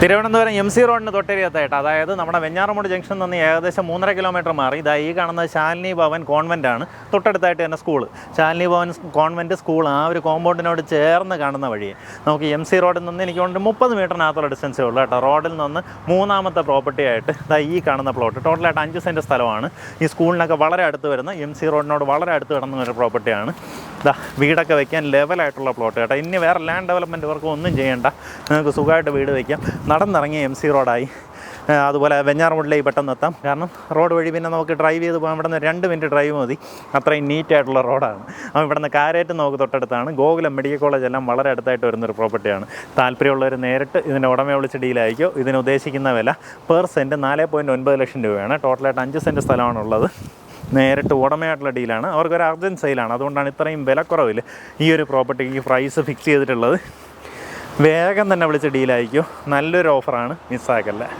Thiruvananthapuram M C റോഡിന് തൊട്ടരികത്തായിട്ട് അതായത് നമ്മുടെ വെഞ്ഞാറമൂട് ജംഗ്ഷൻ നിന്ന് ഏകദേശം മൂന്നര കിലോമീറ്റർ മാറി. ഇതാ ഈ കാണുന്ന ശാലിനി ഭവൻ കോൺവെന്റ് ആണ്. തൊട്ടടുത്തായിട്ട് തന്നെ school Shalini Bhavan convent school ആ ഒരു കോമ്പൗണ്ടിനോട് ചേർന്ന് കാണുന്ന വഴി. നമുക്ക് എം സി റോഡിൽ നിന്ന് എനിക്ക് കൊണ്ട് മുപ്പത് മീറ്ററിനകത്തുള്ള ഡിസ്റ്റൻസേ ഉള്ളൂ കേട്ടോ. റോഡിൽ നിന്ന് മൂന്നാമത്തെ പ്രോപ്പർട്ടി ആയിട്ട് ഇതാ ഈ കാണുന്ന പ്ലോട്ട് ടോട്ടലായിട്ട് അഞ്ച് സെന്റ് സ്ഥലമാണ്. ഈ സ്കൂളിനൊക്കെ വളരെ അടുത്ത് വരുന്ന എം സി റോഡിനോട് വളരെ അടുത്ത് കിടന്ന ഒരു പ്രോപ്പർട്ടിയാണ് ഇതാ വീടൊക്കെ വെക്കാൻ ലെവലായിട്ടുള്ള പ്ലോട്ട് കേട്ടോ. ഇനി വേറെ ലാൻഡ് ഡെവലപ്മെന്റ് വർക്ക് ഒന്നും ചെയ്യേണ്ട. നിങ്ങൾക്ക് സുഖമായിട്ട് വീട് വയ്ക്കാം നടന്നിറങ്ങിയ എം സി റോഡായി അതുപോലെ വെഞ്ഞാർ റോഡിലേക്ക് പെട്ടെന്ന് എത്താം. കാരണം റോഡ് വഴി പിന്നെ നമുക്ക് ഡ്രൈവ് ചെയ്ത് പോകാൻ ഇവിടെ നിന്ന് രണ്ട് മിനിറ്റ് ഡ്രൈവ് മതി. അത്രയും നീറ്റായിട്ടുള്ള റോഡാണ് അപ്പോൾ ഇവിടെ നിന്ന് കാരേറ്റ് നമുക്ക് തൊട്ടടുത്താണ്. ഗോകുലം മെഡിക്കൽ കോളേജ് എല്ലാം വളരെ അടുത്തായിട്ട് വരുന്നൊരു പ്രോപ്പർട്ടിയാണ് താല്പര്യമുള്ളവർ നേരിട്ട് ഇതിന്റെ ഉടമയെ വിളിച്ച് ഡീലായിരിക്കും ഇതിന് ഉദ്ദേശിക്കുന്ന വില പെർ സെന്റ് നാല് പോയിന്റ് ഒൻപത് ലക്ഷം രൂപയാണ്. ടോട്ടലായിട്ട് അഞ്ച് സെന്റ് സ്ഥലമാണുള്ളത്. നേരിട്ട് ഉടമയായിട്ടുള്ള ഡീലാണ്. അവർക്കൊരു അർജന്റ് സെയിലാണ്. അതുകൊണ്ടാണ് ഇത്രയും വിലക്കുറവിൽ ഈ ഒരു പ്രോപ്പർട്ടിക്ക് പ്രൈസ് ഫിക്സ് ചെയ്തിട്ടുള്ളത്. വേഗം തന്നെ വിളിച്ച് ഡീലായിരിക്കും നല്ലൊരു ഓഫറാണ് മിസ്സാക്കല്ല.